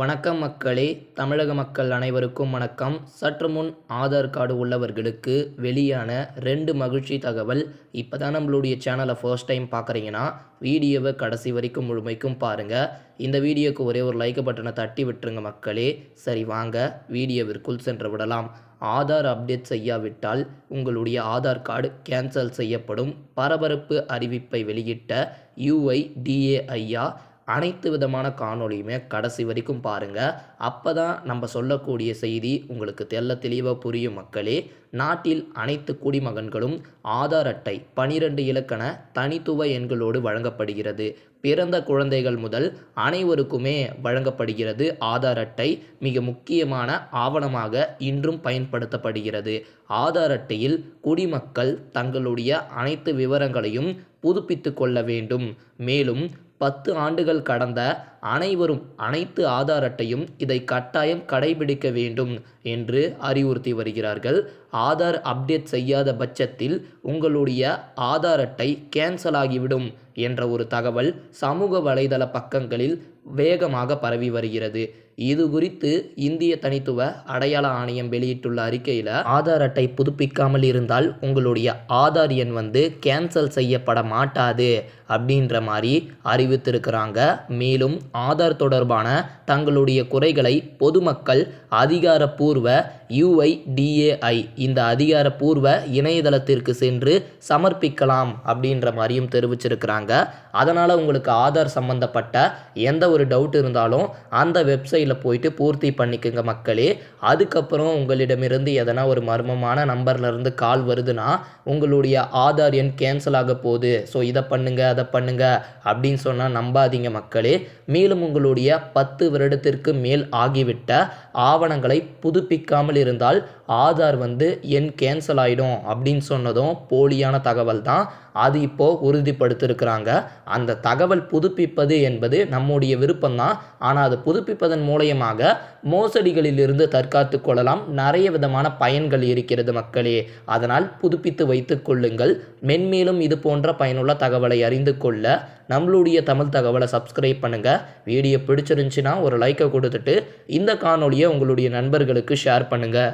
வணக்கம் மக்களே. தமிழக மக்கள் அனைவருக்கும் வணக்கம். சற்று முன் ஆதார் கார்டு உள்ளவர்களுக்கு வெளியான ரெண்டு மகிழ்ச்சி தகவல் இப்போ தான் நம்மளுடைய சேனலை ஃபர்ஸ்ட் டைம் பார்க்குறீங்கன்னா வீடியோவை கடைசி வரைக்கும் முழுமைக்கும் பாருங்கள் இந்த வீடியோக்கு ஒரே ஒரு லைக் பட்டனை தட்டி விட்டுருங்க மக்களே. சரி வாங்க. வீடியோவிற்குள் சென்று விடலாம். ஆதார் அப்டேட் செய்யாவிட்டால் உங்களுடைய ஆதார் கார்டு கேன்சல் செய்யப்படும். பரபரப்பு அறிவிப்பை வெளியிட்ட யுஐடிஏஐயா அனைத்து விதமான காணொளியுமே கடைசி வரைக்கும் பாருங்கள் அப்போ தான் நம்ம சொல்லக்கூடிய செய்தி உங்களுக்கு தெள்ள தெளிவாக புரியும் மக்களே. நாட்டில் அனைத்து குடிமகன்களும் ஆதார் அட்டை பனிரெண்டு இலக்கண தனித்துவ எண்களோடு வழங்கப்படுகிறது. பிறந்த குழந்தைகள் முதல் அனைவருக்குமே வழங்கப்படுகிறது ஆதார் அட்டை. மிக முக்கியமான ஆவணமாக இன்றும் பயன்படுத்தப்படுகிறது. ஆதார் அட்டையில் குடிமக்கள் தங்களுடைய அனைத்து விவரங்களையும் புதுப்பித்து கொள்ள வேண்டும். மேலும் பத்து ஆண்டுகள் கடந்த அனைவரும் அனைத்து ஆதார் அட்டையும் இதை கட்டாயம் கடைபிடிக்க வேண்டும் என்று அறிவுறுத்தி வருகிறார்கள். ஆதார் அப்டேட் செய்யாத பட்சத்தில் உங்களுடைய ஆதார் அட்டை கேன்சல் ஆகிவிடும் என்ற ஒரு தகவல் சமூக வலைதள பக்கங்களில் வேகமாக பரவி வருகிறது. இது குறித்து இந்திய தனித்துவ அடையாள ஆணையம் வெளியிட்டுள்ள அறிக்கையில் ஆதார் அட்டை புதுப்பிக்காமல் இருந்தால் உங்களுடைய ஆதார் எண் வந்து கேன்சல் செய்யப்பட மாட்டாது அப்படின்ற மாதிரி அறிவித்திருக்கிறாங்க. மேலும் ஆதார் தொடர்பான தங்களுடைய குறைகளை பொதுமக்கள் அதிகாரப்பூர்வ யுஐடிஏஐ இந்த அதிகாரப்பூர்வ இணையதளத்திற்கு சென்று சமர்ப்பிக்கலாம் அப்படின்ற மாதிரியும் தெரிவிச்சிருக்கிறாங்க. அதனால் உங்களுக்கு ஆதார் சம்மந்தப்பட்ட எந்த ஒரு டவுட் இருந்தாலும் அந்த வெப்சைட்டில் போயிட்டு பூர்த்தி பண்ணிக்கோங்க மக்களே. அதுக்கப்புறம் உங்களிடமிருந்து எதனா ஒரு மர்மமான நம்பர்லேருந்து கால் வருதுன்னா உங்களுடைய ஆதார் எண் கேன்சல் ஆக போகுது. ஸோ இதை பண்ணுங்க அதை பண்ணுங்க அப்படின்னு சொன்னால் நம்பாதீங்க மக்களே. மேலும் உங்களுடைய பத்து வருடத்திற்கு மேல் ஆகிவிட்ட ஆவணங்களை புதுப்பிக்காமல் இருந்தால் ஆதார் வந்து என் கேன்சல் ஆகிடும் அப்படின்னு சொன்னதும் போலியான தகவல் தான். அது இப்போது உறுதிப்படுத்திருக்கிறாங்க. அந்த தகவல் புதுப்பிப்பது என்பது நம்முடைய விருப்பம்தான் ஆனால் அது புதுப்பிப்பதன் மூலயமாக மோசடிகளிலிருந்து தற்காத்து கொள்ளலாம். நிறைய விதமான பயன்கள் இருக்கிறது மக்களே. அதனால் புதுப்பித்து வைத்து கொள்ளுங்கள். மென்மேலும் இது போன்ற பயனுள்ள தகவலை அறிந்து கொள்ள நம்மளுடைய தமிழ் தகவலை சப்ஸ்கிரைப் பண்ணுங்கள் வீடியோ பிடிச்சிருந்துச்சின்னா ஒரு லைக்கை கொடுத்துட்டு இந்த காணொலியை உங்களுடைய நண்பர்களுக்கு ஷேர் பண்ணுங்கள்